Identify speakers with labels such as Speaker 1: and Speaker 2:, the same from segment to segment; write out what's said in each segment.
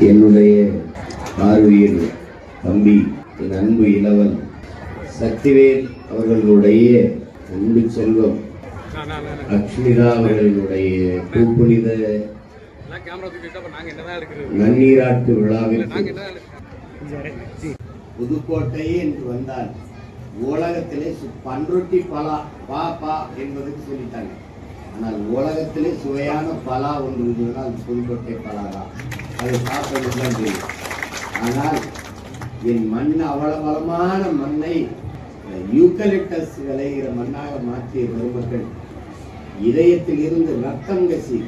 Speaker 1: என்னுடைய ஆர்வியல் தம்பி என் அன்பு இளவல் சக்திவேல் அவர்களுடைய அன்பு செல்வம் லக்ஷ்மிதா அவர்களுடைய பூப்புனித நன்னீராட்டு
Speaker 2: விழாவில்
Speaker 1: புதுக்கோட்டையே என்று வந்தால் உலகத்திலே பன்ருட்டி பலா பா பா என்பதுக்கு சொல்லிட்டாங்க. ஆனால் உலகத்திலே சுவையான பலா ஒன்று இருந்ததுன்னா புதுக்கோட்டை பலா தான் அது சாப்பிட்டதுக்கு தான் தெரியும் ஆனால் என் மண் அவ்வளவு வளமான மண்ணை யூக்கலிப்டஸ் விளைகிற மண்ணாக மாற்றிய பெருமக்கள் இதயத்தில் இருந்து ரத்தம் கசி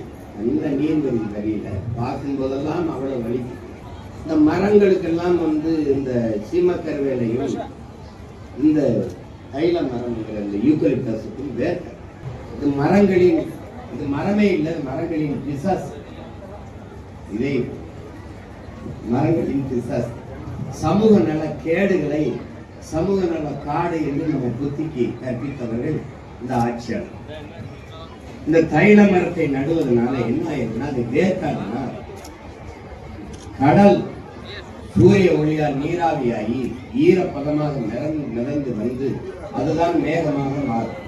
Speaker 1: அந்த நீர் வரியில பார்க்கும் பார்க்கும்போதெல்லாம் அவ்வளவு வலிக்கும் இந்த மரங்களுக்கெல்லாம் வந்து இந்த சீமக்கருவேலையும் இந்த தைல மரம் இந்த யூக்கலிப்டஸுக்கும் வேர்க்க. இது மரங்களின் இது மரமே இல்லை மரங்களின் பிசாஸ் இதை மரங்கள் பிசாஸ் சமூக நல கேடுகளை சமூக நல காடு என்று நம்ம புத்திக்கு கற்பித்தவர்கள் இந்த ஆட்சியாளர். இந்த தைல மரத்தை நடுவதனால என்ன ஆயிருக்குன்னா அது வேர்க்காதுன்னா கடல் சூரிய ஒளியால் நீராவியாகி ஈரப்பதமாக மிதந்து மிதந்து வந்து அதுதான் மேகமாக மாறும்.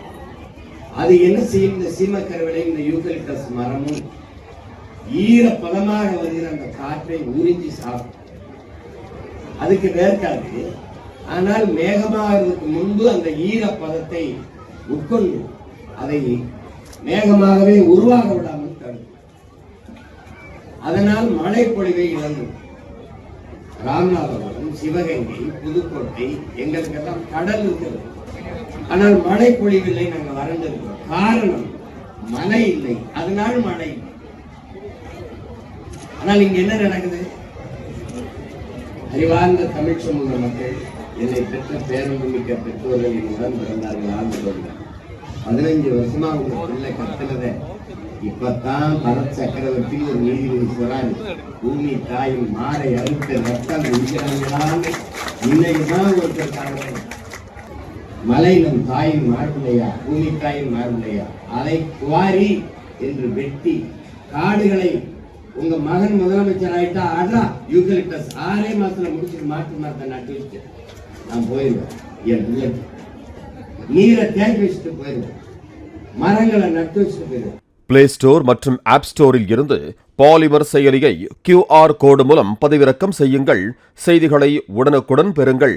Speaker 1: அது என்ன செய்யும்? இந்த சீமக்கருவிலை இந்த யூக்கலிப்டஸ் மரமும் ஈர பதமாக வருகிற அந்த காற்றை உறிஞ்சி சாப்பிடும். அதுக்கு வேர்க்காது ஆனால் மேகமாகிறதுக்கு முன்பு அந்த ஈரப்பதத்தை உட்கொண்டு அதை மேகமாகவே உருவாக விடாமல் தடுக்கும். அதனால் மழை பொழிவை ராமநாதபுரம் சிவகங்கை புதுக்கோட்டை எங்களுக்கெல்லாம் கடல் இருக்கிறது. ஆனால் மழை பொழிவில்லை நாங்கள் வறண்டிருக்கிறோம். காரணம் மழை இல்லை. அதனால் மழை இல்லை. ஆனால் இங்க என்ன நடக்குது? அறிவார்ந்த தமிழ் சமூக மக்கள் என்னை பெற்ற பேரன்புமிக்க பெற்றோர்கள் என்னுடன் பிறந்தார்கள் ஆண்டுகொண்டார் பதினஞ்சு வருஷமா உங்க பிள்ளை கத்துனத இப்பதான் பரத் சக்கரவர்த்தி ஒரு நீதிபதி சொல்றாரு பூமி தாயும் மாடை அறுத்த ரத்தம் குடிக்கிறாங்களான்னு இன்னைக்குதான் ஒருத்தர் காரணம் மலை நம் தாயின் மார்பில்லையா பூமி தாயின் மார்பில்லையா அதை குவாரி என்று வெட்டி காடுகளை உங்க மகன் முதலமைச்சர் ஆயிட்டா ஆடா யூகலிப்டஸ் ஆறே மாசத்துல முடிச்சுட்டு மாட்டு மரத்தை நான் வச்சுட்டு நான் போயிருவேன். என் பிள்ளைக்கு. நீரை தேங்கி வச்சுட்டு போயிருவேன். மரங்களை நட்டு வச்சுட்டு போயிருவேன்.
Speaker 3: பிளே ஸ்டோர் மற்றும் ஆப் ஸ்டோரில் இருந்து பாலிமர் செயலியை கியூஆர் கோடு மூலம் பதிவிறக்கம் செய்யுங்கள். செய்திகளை உடனுக்குடன் பெறுங்கள்.